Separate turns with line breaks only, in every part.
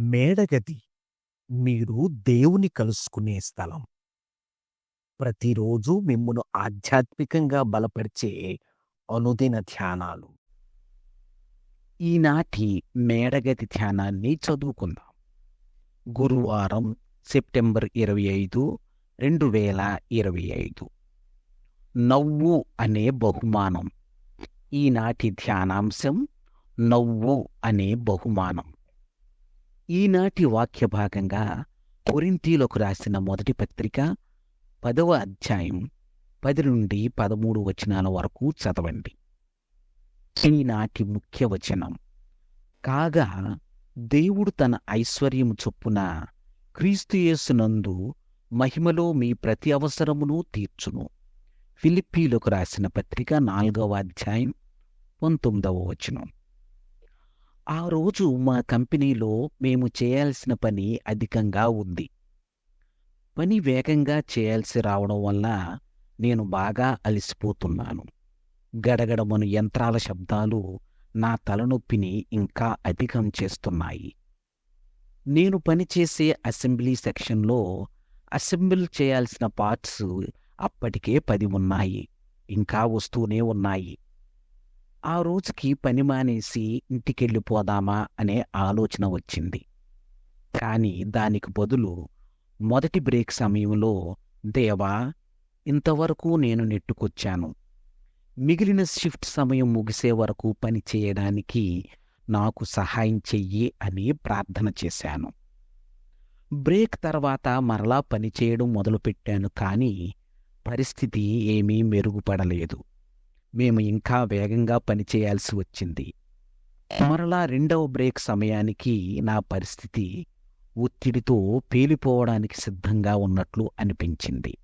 మేడగది మీరు దేవుని కలుసుకునే స్థలం. ప్రతిరోజు మిమ్మను ఆధ్యాత్మికంగా బలపరిచే అనుదిన ధ్యానాలు.
ఈనాటి మేడగది ధ్యానాన్ని చదువుకుందాం గురువారం సెప్టెంబర్ ఇరవై ఐదు రెండు వేల ఇరవై ఐదు నవ్వు అనే బహుమానం ఈనాటి ధ్యానాంశం నవ్వు అనే బహుమానం ఈనాటి వాక్య భాగంగా కొరింతీలకు రాసిన మొదటి పత్రిక పదవ అధ్యాయం పది నుండి పదమూడు వచనాల వరకు చదవండి. ఈనాటి ముఖ్య వచనం. కాగా దేవుడు తన ఐశ్వర్యము చొప్పున క్రీస్తుయేసునందు మహిమలో మీ ప్రతి అవసరమును తీర్చును. ఫిలిప్పీలకు రాసిన పత్రిక నాలుగవ అధ్యాయం పంతొమ్మిదవ వచనం. ఆ రోజు మా కంపెనీలో మేము చేయాల్సిన పని అధికంగా ఉంది. పని వేగంగా చేయాల్సి రావడం వల్ల నేను బాగా అలసిపోతున్నాను. గడగడమను యంత్రాల శబ్దాలు నా తలనొప్పిని ఇంకా అధికం చేస్తున్నాయి. నేను పనిచేసే అసెంబ్లీ సెక్షన్లో అసెంబ్ల్ చేయాల్సిన పార్ట్స్ అప్పటికే పది ఉన్నాయి. ఇంకా వస్తూనే ఉన్నాయి. ఆ రోజుకి పని మానేసి ఇంటికెళ్ళిపోదామా అనే ఆలోచన వచ్చింది. కానీ దానికి బదులు మొదటి బ్రేక్ సమయంలో దేవా ఇంతవరకు నేను నెట్టుకొచ్చాను. మిగిలిన షిఫ్ట్ సమయం ముగిసే వరకు పని చేయడానికి నాకు సహాయం చెయ్యి అని ప్రార్థన చేశాను. బ్రేక్ తర్వాత మరలా పనిచేయడం మొదలుపెట్టాను కానీ పరిస్థితి ఏమీ మెరుగుపడలేదు. మేము ఇంకా వేగంగా పనిచేయాల్సి వచ్చింది. మరలా రెండవ బ్రేక్ సమయానికి నా పరిస్థితి ఒత్తిడితో పేలిపోవడానికి సిద్ధంగా ఉన్నట్లు అనిపించింది.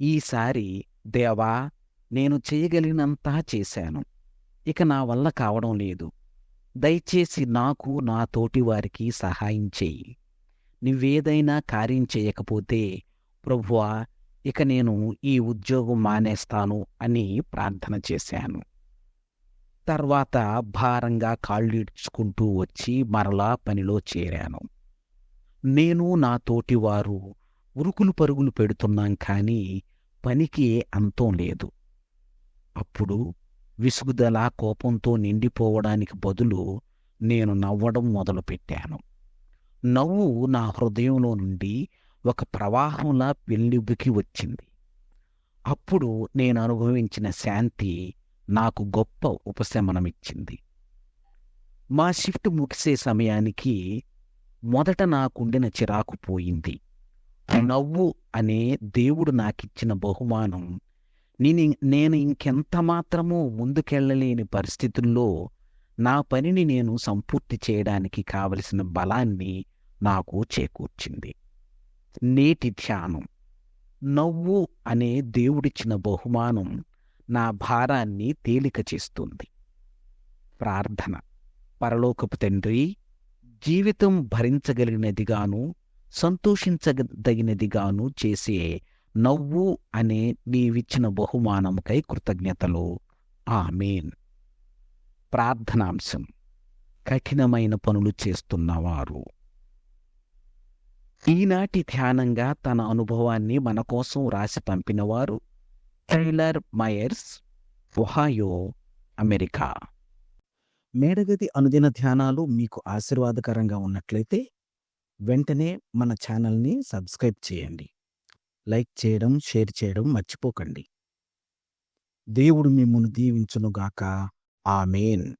ఈసారి దేవా నేను చేయగలిగినంతా చేశాను. ఇక నా వల్ల కావడం లేదు. దయచేసి నాకు నా తోటివారికి సహాయం చెయ్యి నువ్వేదైనా కార్యం చేయకపోతే ప్రభువా ఇక నేను ఈ ఉద్యోగం మానేస్తాను అని ప్రార్థన చేశాను. తర్వాత భారంగా కాళ్ళీడ్చుకుంటూ వచ్చి మరలా పనిలో చేరాను. నేను నా తోటివారు ఉరుకులు పరుగులు పెడుతున్నాం కానీ పనికి అంతం లేదు. అప్పుడు విసుగుదల కోపంతో నిండిపోవడానికి బదులు నేను నవ్వడం మొదలుపెట్టాను. నవ్వు నా హృదయంలో నుండి ఒక ప్రవాహంలా పెళ్ళిబుకి వచ్చింది. అప్పుడు నేను అనుభవించిన శాంతి నాకు గొప్ప ఉపశమనమిచ్చింది. మా షిఫ్ట్ ముగిసే సమయానికి మొదట నాకుండిన చిరాకు పోయింది. నవ్వు అనే దేవుడు నాకిచ్చిన బహుమానం నేను నేను ఇంకెంత మాత్రమూ ముందుకెళ్ళలేని పరిస్థితుల్లో నా పనిని నేను సంపూర్తి చేయడానికి కావలసిన బలాన్ని నాకు చేకూర్చింది. నేటి ధ్యానం. నవ్వు అనే దేవుడిచ్చిన బహుమానం నా భారాన్ని తేలిక చేస్తుంది. ప్రార్థన. పరలోకపు తండ్రి జీవితం భరించగలిగినదిగాను సంతోషించదగినదిగాను చేసే నవ్వు అనే నీవిచ్చిన బహుమానంకై కృతజ్ఞతలు. ఆమెన్. ప్రార్థనాంశం. కఠినమైన పనులు చేస్తున్నవారు ఈనాటి ధ్యానంగా తన అనుభవాన్ని మన కోసం రాసి పంపినవారు టైలర్ మయర్స్ ఒహాయో అమెరికా.
మేడగది అనుదిన ధ్యానాలు మీకు ఆశీర్వాదకరంగా ఉన్నట్లయితే వెంటనే మన ఛానల్ని సబ్స్క్రైబ్ చేయండి. లైక్ చేయడం షేర్ చేయడం మర్చిపోకండి. దేవుడు మిమ్మల్ని దీవించునుగాక. ఆమెన్.